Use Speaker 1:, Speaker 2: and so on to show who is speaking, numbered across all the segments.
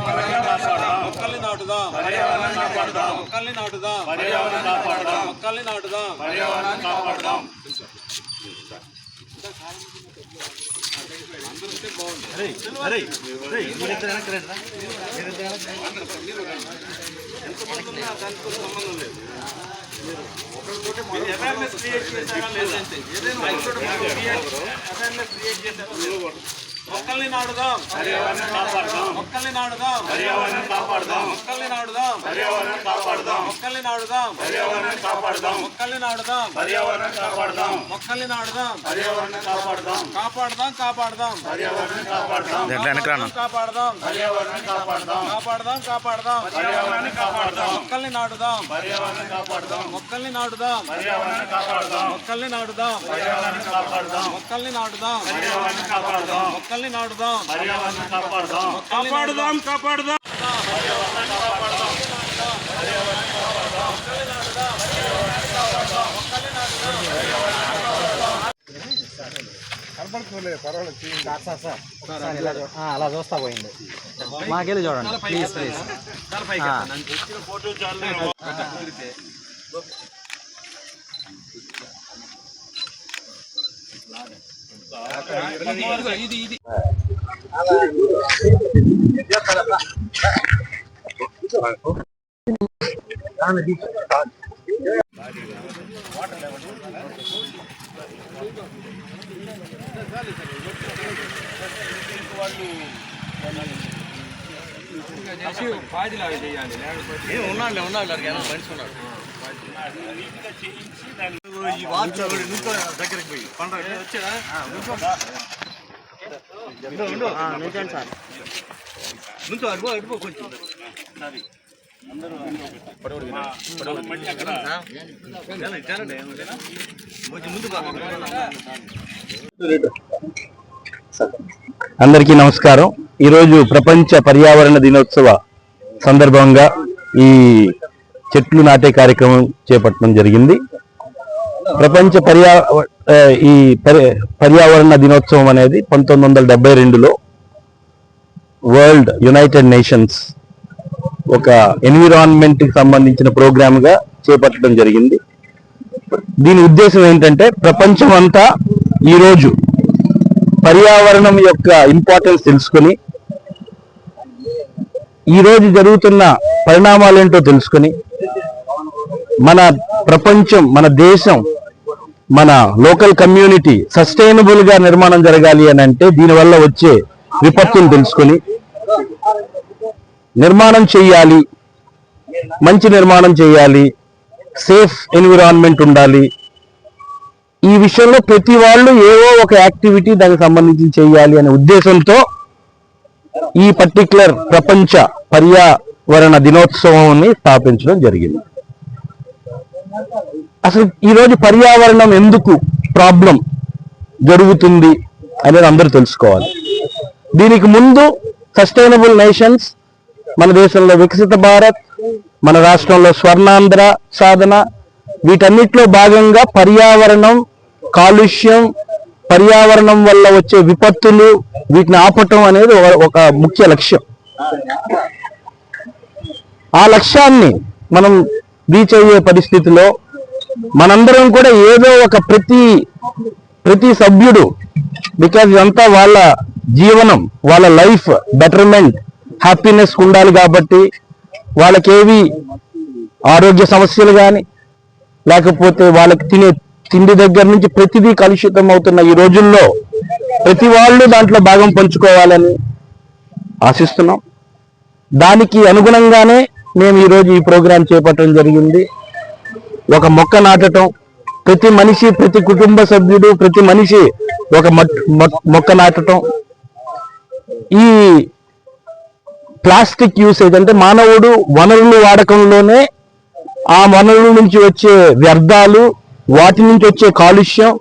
Speaker 1: மக்களின்
Speaker 2: நாடுதான். பர்யாவரணம்
Speaker 1: காப்பாடுதாம் மக்களின்
Speaker 2: நாடுதான். பர்யாவரணம் காப்பாடுதாம் மக்களின் நாடுதான்.
Speaker 1: பர்யாவரணம் காப்பாடுதாம் అవేర్నెస్ క్రియేట్ చేశారా లేదంటే ఏదైనా అవేర్నెస్ క్రియేట్ చేశారా మొక్కల్ని నాటుదాం
Speaker 2: పర్యావరణం కాపాడదాం
Speaker 1: మొక్కల్ని నాటుదాం
Speaker 2: పర్యావరణం కాపాడదాం
Speaker 1: మొక్కల్ని నాటుదాం
Speaker 2: పర్యావరణం కాపాడదాం
Speaker 1: మొక్కల్ని నాటుదాం
Speaker 2: పర్యావరణం కాపాడదాం
Speaker 1: మొక్కల్ని నాటుదాం
Speaker 2: పర్యావరణం కాపాడదాం
Speaker 1: మొక్కల్ని నాటుదాం
Speaker 2: పర్యావరణం కాపాడదాం
Speaker 1: కాపాడదాం కాపాడదాం
Speaker 2: పర్యావరణం కాపాడదాం
Speaker 1: కాపాడదాం
Speaker 2: పర్యావరణం కాపాడదాం
Speaker 1: కాపాడదాం కాపాడదాం
Speaker 2: పర్యావరణం కాపాడదాం
Speaker 1: మొక్కల్ని నాటుదాం
Speaker 2: పర్యావరణం కాపాడదాం
Speaker 1: మొక్కల్ని నాటుదాం
Speaker 2: పర్యావరణం కాపాడదాం
Speaker 1: మొక్కల్ని నాటుదాం
Speaker 2: పర్యావరణం కాపాడదాం
Speaker 1: మొక్కల్ని నాటుదాం
Speaker 2: పర్యావరణం కాపాడదాం
Speaker 1: మొక్కల్ని నాటుదాం.
Speaker 2: కాపాడదాం.
Speaker 1: కాపాడుదాం
Speaker 3: అలా చూస్తా పోయింది మాకెళ్ళి చూడండి ప్లీజ్ ప్లీజ్.
Speaker 4: ఇది ఇది పాదిలాగా చేయాలి లేకపోతే ఉన్నాడు ఉన్నాడు మనిషి ఉన్నాడు అందరికీ నమస్కారం. ఈరోజు ప్రపంచ పర్యావరణ దినోత్సవ సందర్భంగా ఈ చెట్లు నాటే కార్యక్రమం చేపట్టడం జరిగింది. ప్రపంచ పర్యా ఈ పర్యావరణ దినోత్సవం అనేది పంతొమ్మిది వందల డెబ్బై రెండులో వరల్డ్ యునైటెడ్ నేషన్స్ ఒక ఎన్విరాన్మెంట్కి సంబంధించిన ప్రోగ్రామ్గా చేపట్టడం జరిగింది. దీని ఉద్దేశం ఏంటంటే ప్రపంచం అంతా ఈరోజు పర్యావరణం యొక్క ఇంపార్టెన్స్ తెలుసుకొని ఈ రోజు జరుగుతున్న పరిణామాలేంటో తెలుసుకొని మన ప్రపంచం మన దేశం మన లోకల్ కమ్యూనిటీ సస్టైనబుల్గా నిర్మాణం జరగాలి అని అంటే దీనివల్ల వచ్చే విపత్తులు తెలుసుకొని నిర్మాణం చేయాలి మంచి నిర్మాణం చేయాలి సేఫ్ ఎన్విరాన్మెంట్ ఉండాలి. ఈ విషయంలో ప్రతి వాళ్ళు ఏవో ఒక యాక్టివిటీ దానికి సంబంధించి చేయాలి అనే ఉద్దేశంతో ఈ పర్టికులర్ ప్రపంచ పర్యావరణ దినోత్సవాన్ని స్థాపించడం జరిగింది. అసలు ఈరోజు పర్యావరణం ఎందుకు ప్రాబ్లం జరుగుతుంది అనేది అందరూ తెలుసుకోవాలి. దీనికి ముందు సస్టైనబుల్ నేషన్స్ మన దేశంలో వికసిత భారత్ మన రాష్ట్రంలో స్వర్ణాంధ్ర సాధన వీటన్నిటిలో భాగంగా పర్యావరణం కాలుష్యం పర్యావరణం వల్ల వచ్చే విపత్తులు వీటిని ఆపటం అనేది ఒక- ఒక ముఖ్య లక్ష్యం. ఆ లక్ష్యాన్ని మనం రీచ్ అయ్యే పరిస్థితిలో మనందరం కూడా ఏదో ఒక ప్రతి ప్రతి సభ్యుడు బికాజ్ ఇదంతా వాళ్ళ జీవనం వాళ్ళ లైఫ్ బెటర్మెంట్ హ్యాపీనెస్ ఉండాలి కాబట్టి వాళ్ళకేవి ఆరోగ్య సమస్యలు కానీ లేకపోతే వాళ్ళకి తినే తిండి దగ్గర నుంచి ప్రతిదీ కలుషితం అవుతున్న ఈ రోజుల్లో ప్రతి వాళ్ళు దాంట్లో భాగం పంచుకోవాలని ఆశిస్తున్నాం. దానికి అనుగుణంగానే మేము ఈరోజు ఈ ప్రోగ్రాం చేపట్టడం జరిగింది. ఒక మొక్క నాటటం ప్రతి మనిషి ప్రతి కుటుంబ సభ్యుడు ప్రతి మనిషి ఒక మట్- మొ- మొక్క నాటటం. ఈ ప్లాస్టిక్ యూసేజ్ అంటే మానవుడు వనరులు వాడకంలోనే ఆ వనరుల నుంచి వచ్చే వ్యర్థాలు వాటి నుంచి వచ్చే కాలుష్యం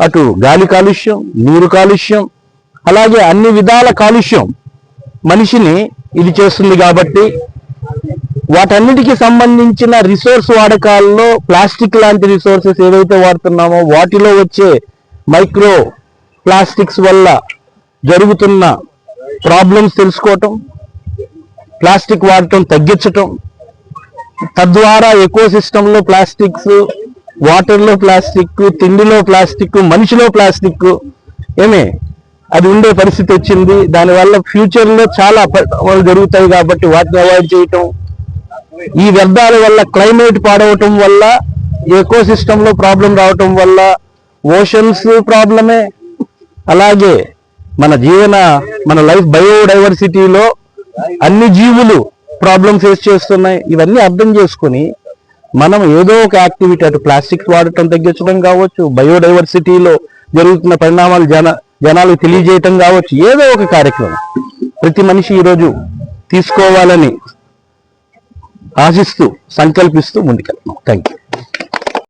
Speaker 4: అటు గాలి కాలుష్యం నీరు కాలుష్యం అలాగే అన్ని విధాల కాలుష్యం మనిషిని ఇది చేస్తుంది కాబట్టి వాటన్నిటికి సంబంధించిన రిసోర్స్ వాడకాల్లో ప్లాస్టిక్ లాంటి రిసోర్సెస్ ఏవైతే వాడుతున్నామో వాటిలో వచ్చే మైక్రో ప్లాస్టిక్స్ వల్ల జరుగుతున్న ప్రాబ్లమ్స్ తెలుసుకోవటం ప్లాస్టిక్ వాడటం తగ్గించటం తద్వారా ఎకో సిస్టంలో ప్లాస్టిక్స్ వాటర్లో ప్లాస్టిక్ తిండిలో ప్లాస్టిక్ మనిషిలో ప్లాస్టిక్ ఏమే అది ఉండే పరిస్థితి వచ్చింది. దానివల్ల ఫ్యూచర్లో చాలా జరుగుతాయి కాబట్టి వాటిని అవాయిడ్ చేయటం ఈ వ్యర్థాల వల్ల క్లైమేట్ పాడవటం వల్ల ఎకో లో ప్రాబ్లం రావటం వల్ల ఓషన్స్ ప్రాబ్లమే. అలాగే మన జీవన మన లైఫ్ బయోడైవర్సిటీలో అన్ని జీవులు ప్రాబ్లం ఫేస్ చేస్తున్నాయి. ఇవన్నీ అర్థం చేసుకొని మనం ఏదో ఒక యాక్టివిటీ అటు ప్లాస్టిక్ వాడటం తగ్గించడం కావచ్చు బయోడైవర్సిటీలో జరుగుతున్న పరిణామాలు జన జనాలకు తెలియజేయటం కావచ్చు ఏదో ఒక కార్యక్రమం. ప్రతి మనిషి ఈరోజు తీసుకోవాలని ఆశిస్తూ సంకల్పిస్తూ ముందుకెళ్తున్నాం. Thank you